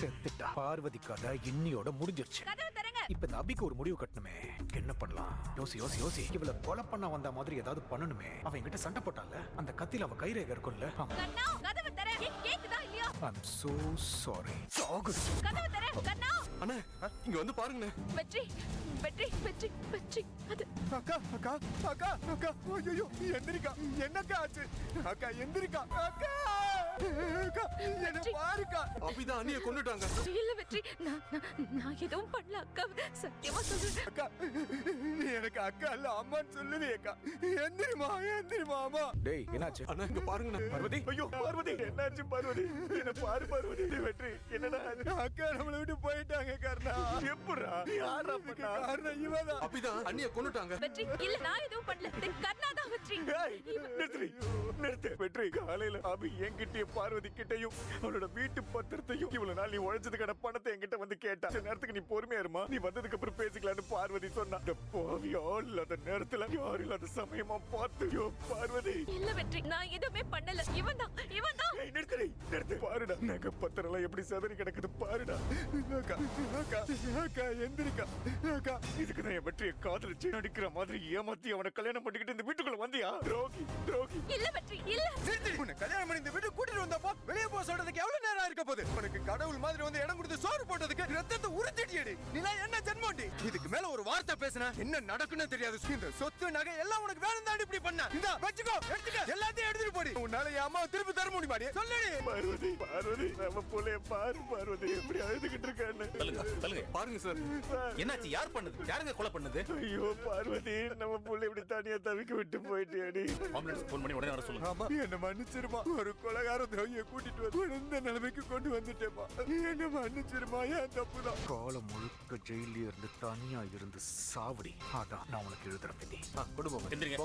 செத்துட்டா. பார்வதி கதை இன்னியோட முடிஞ்சிருச்சு. கதவை தரங்க இப்ப இந்த அபிக்கு ஒரு முடிவு கட்டணுமே. என்ன பண்ணலாம்? யோசி யோசி யோசி. இவள கொலை பண்ண வந்த மாதிரி ஏதாவது பண்ணணுமே. அவன் என்கிட்ட சண்டை போட்டால அந்த கத்தில அவ கைரேகை இருக்கும்ல. கண்ணா கதவை தர கேக்குதா இல்லையா? ஐம் சோ சாரி சாகுது கதவை தர கண்ணா. அண்ணா இங்க வந்து பாருங்கண்ணே. வெற்றி வெற்றி வெற்றி வெற்றி. அது. அக்கா அக்கா அக்கா அக்கா. ஐயோ எந்திரிக்கா என்னக்கா ஆச்சு? அக்கா எந்திரிக்கா. அக்கா! என்ன பாருக்கா அபிதான் அண்ணிய கொண்டுட்டாங்க இல்ல வெற்றி. நான் நான்- எதுவும் பண்ணல அக்கா. சத்தியமா சொல்றேன். அக்கா நீ எனக்கு அக்கா இல்ல அம்மான்னு சொல்லுவே அக்கா. எந்திரிமா எந்திரிமா அம்மா? டேய் என்னாச்சு? அண்ணா இங்க பாருங்கண்ணே. பார்வதி? ஐயோ பார்வதி. என்னாச்சு பார்வதி? என்ன பாரு பார்வதி. வெற்றி. என்னடா? அக்கா நம்மளை விட்டு போயிட்டாங்க கர்ணா. எப்படா யாரா பண்ணா காரணம் இவதான். அபிதான் அண்ணிய கொண்டுட்டாங்க வெற்றி. இல்ல நான் எதுவும் பண்ணல. கண்ணா தான் வெற்றி. ஏய், நிறுத்து. நிறுத்து வெற்றி காலையில அபி என்கிட்டயும் பார்வதி கிட்டயும் அவளோட வீட்டு பத்திரத்தையும் இவ்வளவு நாள் நீ உழைச்சதுக்கான பணத்தை என்கிட்ட வந்து கேட்டா. இந்த நேரத்துக்கு நீ பொறுமையா இருமா? நீ வந்ததுக்கு அப்புறம் பேசிக்கலாம்னு பார்வதி சொன்னா. இந்த பாவி ஆள் இல்லாத நேரத்துல யாரும் இல்லாத சமயமா பார்த்து ஐயோ பார்வதி. இல்ல வெற்றி நான் எதுவுமே பண்ணல. இவன் நிறுத்து. பாருடா. நகை பத்திரம் எப்படி செதறி கிடக்குது பாருடா. அக்கா அக்கா அக்கா எந்திரிக்கா. அக்கா இதுக்கு தான் என் வெற்றியை காதலிச்சு நடிக்கிற மாதிரி ஏமாத்தி அவனை கல்யாணம் பண்ணிக்கிட்டு இந்த வீட்டுக்குள்ள வந்தியா? துரோகி துரோகி. இல்ல வெற்றி இல்ல. உன்னை கல்யாணம் பண்ணி இந்த வீட்டுக்கு கூட்டிட்டு வந்தப்போ வெளியே போக சொல்றதுக்கு எவ்வளவு நேரம் இருக்க போகுது? உனக்கு கடவுள் மாதிரி வந்து இடம் கொடுத்து சோறு போட்டதுக்கு ரத்தத்தை உறுத்திட்டியடி நீலாம் என்ன ஜென்மோண்டி இதுக்கு மேல ஒரு வார்த்தை பேசினா என்ன நடக்குன்னு தெரியாது இந்த சொத்து நகை எல்லாம் உனக்கு வேணும் தான் இப்படி பண்ண. இந்த வச்சுக்கோ எடுத்துக்க. எல்லாத்தையும் எடுத்துட்டு போடி. உன்னால என் அம்மாவை திருப்பி தர முடியுமாடி சொல்லடி. பார்வதி பார்வதி நம்ம புள்ளைய பாரு பார்வதி. எப்படி அழுதுகிட்டு இருக்கான்னு. சொல்லுங்க சொல்லுங்க பாருங்க சார். என்னாச்சு யார் பண்ணது? யாருங்க கொலை பண்ணது? ஐயோ பார்வதி நம்ம புள்ளை இப்படி தனியா தவிக்க விட்டு போயிட்டியாடி ஆம்புலன்ஸ் ஃபோன் பண்ணி உடனே வர சொல்லுங்க. ஆமா. என்ன மன்னிச்சிருமா. ஒரு கொலகார துரோகிய கூட்டிட்டு வந்து இந்த நிலைமைக்கு கொண்டு வந்துட்டேமா என்ன மன்னிச்சிருமா? ஏன் தப்புதான்? காலம் முழுக்க ஜெயிலே இருந்து தனியா இருந்து சாவடி. அதான் நான் உனக்கு ஆ, கொண்டு போங்க. எந்திரிங்க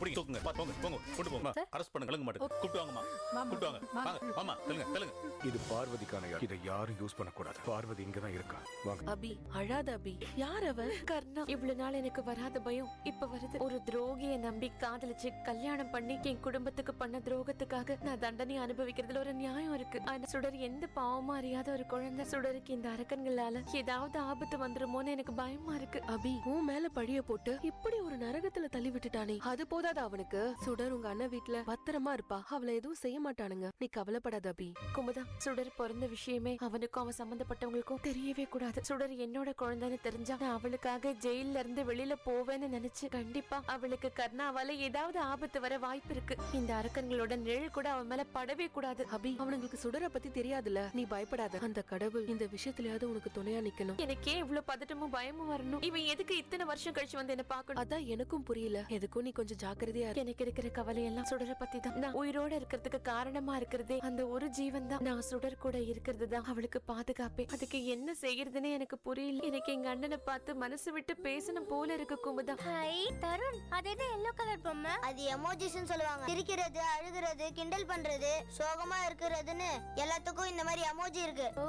பிடிங்க தூக்குங்க. பா, போங்க. போங்க. கொண்டு போங்க. அரெஸ்ட் பண்ணுங்க கலங்க மாட்டேங்க கூப்பிட்டு வாங்கம்மா. கூப்பிட்டு வாங்க. வாங்க மாமா சொல்லுங்க சொல்லுங்க இது பார்வதிக்கான இடம். இதை யாரும் யூஸ் பண்ணக்கூடாது. பார்வதி இங்க தான் இருக்கா. வாங்க. அபி அழாத அபி. யார் அவன் கர்ணா. இவ்வளவு நாள் எனக்கு வராத பயம். இப்ப வருது. ஒரு துரோகிய நம்பி காதலிச்சு கல்யாணம் பண்ணி என் குடும்பத்துக்கு பண்ண துரோகத்துக்காக நான் தண்டனை அனுபவிக்கிறதுல ஒரு நியாயம் இருக்கு. ஆனா சுடர் எந்த பாவமும் அறியாத ஒரு குழந்தை. சுடருக்கு இந்த அரக்கன்களால ஏதாவது ஆபத்து வந்துருமோன்னு எனக்கு பயமா இருக்கு. அபி உன் மேல பழிய போட்டு இப்படி ஒரு நரகத்துல தள்ளி விட்டுட்டானே. அது போதாது அவனுக்கு? சுடர் உங்க அண்ணன் வீட்டுல பத்திரமா இருப்பா. அவளை எதுவும் செய்ய மாட்டானுங்க. நீ கவலைப்படாத அபி. குமுதா சுடர் பிறந்த விஷயமே அவனுக்கும் அவன் சம்பந்தப்பட்டவங்களுக்கும் தெரியவே கூடாது. சுடர் என்னோட குழந்தைன்னு தெரிஞ்சா நான் அவளுக்காக ஜெயில இருந்து வெளியில போவேன்னு நினைச்சு கண்டிப்பா அவளுக்கு கர்ணாவால ஏதாவது ஆபத்து வர வாய்ப்பு இருக்கு. இந்த அரக்கன்களோட நிழல் கூட அவன் மேல படவே கூடாது. அபி அவனுங்களுக்கு சுடரை பத்தி தெரியாதுல நீ பயப்படாத. அந்த கடவுள் இந்த விஷயத்துலயாவது உனக்கு துணையா நிக்கணும். எனக்கே இவ்வளவு பதட்டமும் பயமும் வரணும். இவன் எதுக்கு இத்தனை வருஷம் கழிச்சு வந்து என்ன பார்க்கணும்? அதான் எனக்கும் புரியல. எதுக்கும் நீ கொஞ்சம் ஜாக்கிரதையா. எனக்கு இருக்கிற கவலை எல்லாம் சுடரை பத்தி தான் நான் உயிரோட இருக்கிறதுக்கு காரணமா இருக்கிறதே அந்த ஒரு ஜீவன் தான் நான் சுடர் கூட இருக்கிறது தான் அவளுக்கு பாதுகாப்பே. அதுக்கு என்ன செய்யறதுன்னு எனக்கு புரியல. எனக்கு எங்க அண்ணனை பார்த்து மனசு விட்டு பேசணும் போல இருக்கு குமுதா. ஹை தருண். அது என்ன எல்லோ கலர் பொம்மை? அது எமோஜிஸ்னு சொல்லுவாங்க. சிரிக்கிறது அழுகிறது கிண்டல் பண்றது சோகமா இருக்கிறதுன்னு எல்லாத்துக்கும் இந்த மாதிரி எமோஜி இருக்கு. ஓ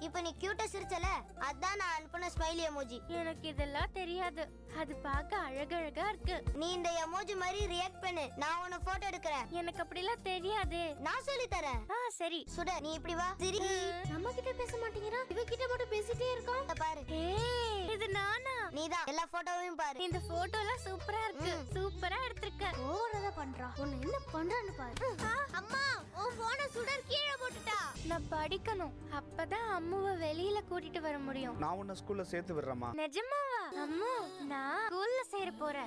இப்ப நீ கியூட்டா சிரிச்சல? அதான் நான் அனுப்புன ஸ்மைலி எமோஜி எனக்கு இதெல்லாம் தெரியாது. அது பார்க்க அழகழகா இருக்கு. நீ இந்த எமோஜி மாதிரி ரியாக்ட் பண்ணு. நான் உன போட்டோ எடுக்கறேன். எனக்கு அப்படிலாம் தெரியாது. நான் சொல்லி தரேன். ஆ சரி. சுட நீ இப்படி வா. சிரி. நம்ம கிட்ட பேச மாட்டேங்கிறா? இவ கிட்ட மட்டும் பேசிட்டே இருக்கோம் பாரு. இது நானா? நீதான். எல்லா போட்டோவையும் பாரு. இந்த போட்டோ எல்லாம் சூப்பரா இருக்கு. எடுத்திருக்க ஓவரா பண்றா. உன்னை என்ன பண்றான்னு பாரு. அம்மா உன் போனை சுடர் கீழே போட்டுட்டா. நான் படிக்கணும். அப்பதான் அம்மாவை வெளியில கூட்டிட்டு வர முடியும். நான் உன்னை ஸ்கூல்ல சேர்த்து விடுறேம்மா. நிஜமாவா? அம்மு நான் ஸ்கூல்ல சேர போறேன்.